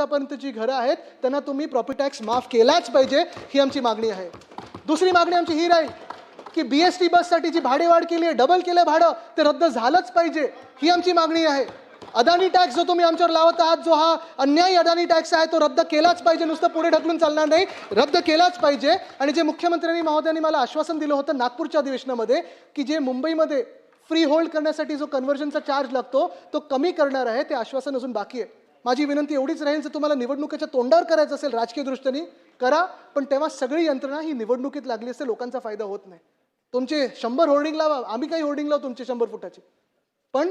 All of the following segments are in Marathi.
लाखापर्यंतची घरं आहेत त्यांना तुम्ही प्रॉपर्टी टॅक्स माफ केलाच पाहिजे ही आमची मागणी आहे. दुसरी मागणी आमची ही राहील की बी एस टी बससाठी जी भाडेवाढ केली आहे डबल केलं भाडं ते रद्द झालंच पाहिजे ही आमची मागणी आहे. अदानी टॅक्स जो तुम्ही आमच्यावर लावत आहात जो हा अन्यायी अदानी टॅक्स आहे तो रद्द केलाच पाहिजे नुसतं पुढे ढकलून चालणार नाही रद्द केलाच पाहिजे. आणि जे मुख्यमंत्र्यांनी महोदयांनी मला आश्वासन दिलं होतं नागपूरच्या अधिवेशनामध्ये की जे मुंबईमध्ये फ्री होल्ड करण्यासाठी जो कन्व्हर्जनचा चार्ज लागतो तो कमी करणार आहे ते आश्वासन अजून बाकी आहे. माझी विनंती एवढीच राहील जर तुम्हाला निवडणुकीच्या तोंडावर करायचं असेल राजकीय दृष्टीने करा पण तेव्हा सगळी यंत्रणा ही निवडणुकीत लागली असते लोकांचा फायदा होत नाही. तुमचे शंभर होर्डिंग लावा आम्ही काही होर्डिंग लावू तुमचे शंभर फुटाचे. पण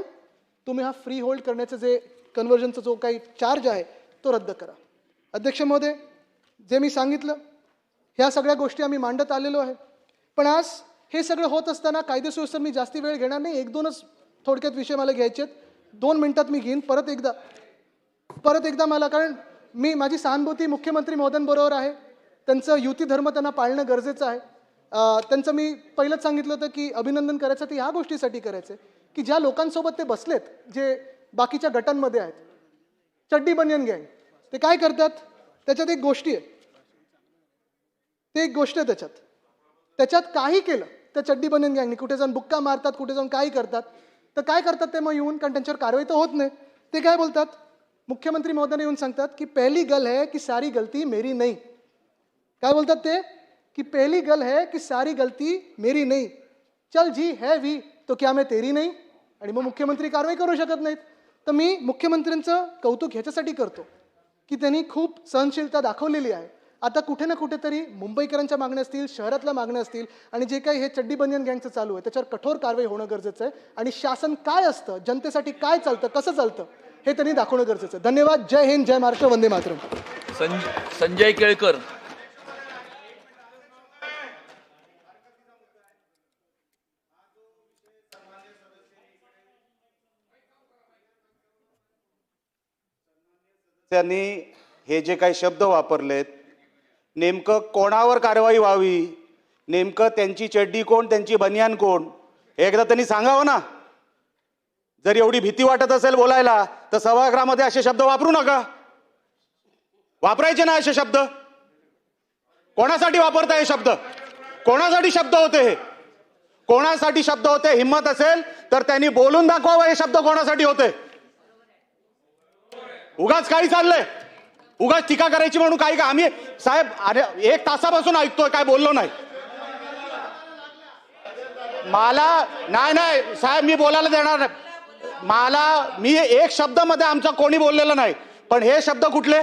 तुम्ही हा फ्री होल्ड करण्याचं जे कन्व्हर्जनचा जो काही चार्ज आहे तो रद्द करा. अध्यक्ष महोदय जे मी सांगितलं ह्या सगळ्या गोष्टी आम्ही मांडत आलेलो आहे. पण आज हे सगळं होत असताना कायदेसुव्यवस्थेत मी जास्ती वेळ घेणार नाही एक दोनच थोडक्यात विषय मला घ्यायचे आहेत दोन मिनटात मी घेईन परत एकदा परत एकदा मला कारण मी माझी सहानुभूती मुख्यमंत्री महोदयांबरोबर आहे. त्यांचं युती धर्म त्यांना पाळणं गरजेचं आहे. त्यांचं मी पहिलंच सांगितलं होतं की अभिनंदन करायचं ते ह्या गोष्टीसाठी करायचं की ज्या लोकांसोबत ते बसलेत जे बाकीच्या गटांमध्ये आहेत. चड्डी बनियन गँग ते काय करतात? त्याच्यात एक गोष्टी आहे ते एक गोष्ट आहे त्याच्यात. त्याच्यात काही केलं त्या चड्डी बनियन गँगनी. कुठे जाऊन बुक्का मारतात कुठे जाऊन काही करतात. तर काय करतात ते मग येऊन कारण त्यांच्यावर कारवाई तर होत नाही. ते काय बोलतात? मुख्यमंत्री महोदयाने येऊन सांगतात की पहिली गल है की सारी गलती मेरी नाही. काय बोलतात ते? की पहली गल है की सारी गलती मेरी नाही. चल जी है वी तो क्या मैं तेरी नाही? आणि मग मुख्यमंत्री कारवाई करू शकत नाहीत. तर मी मुख्यमंत्र्यांचं कौतुक ह्याच्यासाठी करतो की त्यांनी खूप सहनशीलता दाखवलेली आहे. आता कुठे ना कुठेतरी मुंबईकरांच्या मागण्या असतील शहरातल्या मागण्या असतील आणि जे काही हे चड्डी बनियन गँगचं चालू आहे त्याच्यावर कठोर कारवाई होणं गरजेचं आहे. आणि शासन काय असतं? जनतेसाठी काय चालतं? कसं चालतं? हे त्यांनी दाखवणं गरजेचं आहे. धन्यवाद. जय हिंद जय महाराष्ट्र वंदे मातरम. संज संजय केळकर. त्यांनी हे जे काही शब्द वापरलेत नेमकं कोणावर कारवाई व्हावी नेमकं त्यांची चड्डी कोण त्यांची बनियान कोण हे एकदा त्यांनी सांगावं ना? जर एवढी भीती वाटत असेल बोलायला तर सभागृहामध्ये असे शब्द वापरू नका. वापरायचे ना असे शब्द. कोणासाठी वापरता हे शब्द? कोणासाठी शब्द होते हे? कोणासाठी शब्द होते? हिंमत असेल तर त्यांनी बोलून दाखवावं हे शब्द कोणासाठी होते? उगाच काही चाललंय. उगाच टीका करायची म्हणून काही का आम्ही साहेब अरे एक तासापासून ऐकतोय काय बोललो नाही. मला नाही नाही साहेब मी बोलायला देणार नाही. मला मी एक शब्दमध्ये आमचा कोणी बोललेलं नाही पण हे शब्द कुठले?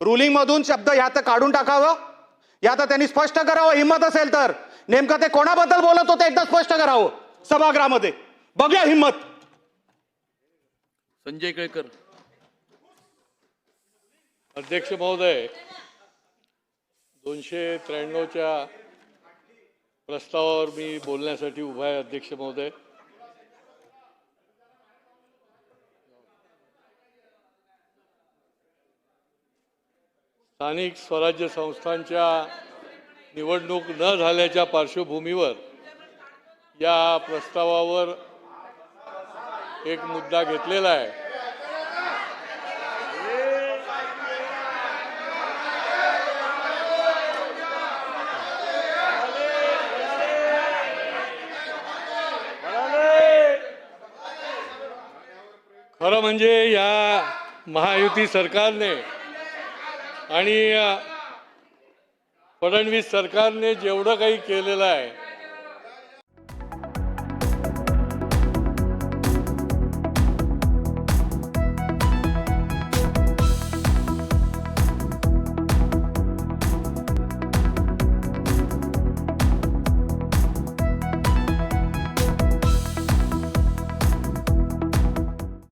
रुलिंग मधून शब्द ह्यात काढून टाकावं. या तर त्यांनी स्पष्ट करावं. हिंमत असेल तर. नेमकं ते कोणाबद्दल बोलत होते एकदा स्पष्ट करावं. सभागृहामध्ये. बघूया हिंमत. संजय केळकर. अध्यक्ष महोदय दोनशे त्र्याण्णवच्या प्रस्तावावर मी बोलण्यासाठी उभा आहे अध्यक्ष महोदय. स्थानिक स्वराज्य संस्थांच्या निवडणूक न झाल्याच्या पार्श्वभूमीवर या प्रस्तावावर एक मुद्दा घेतलेला आहे. खरं म्हणजे या महायुती सरकारने आणि फडणवीस सरकारने जेवढं काही केलेलं आहे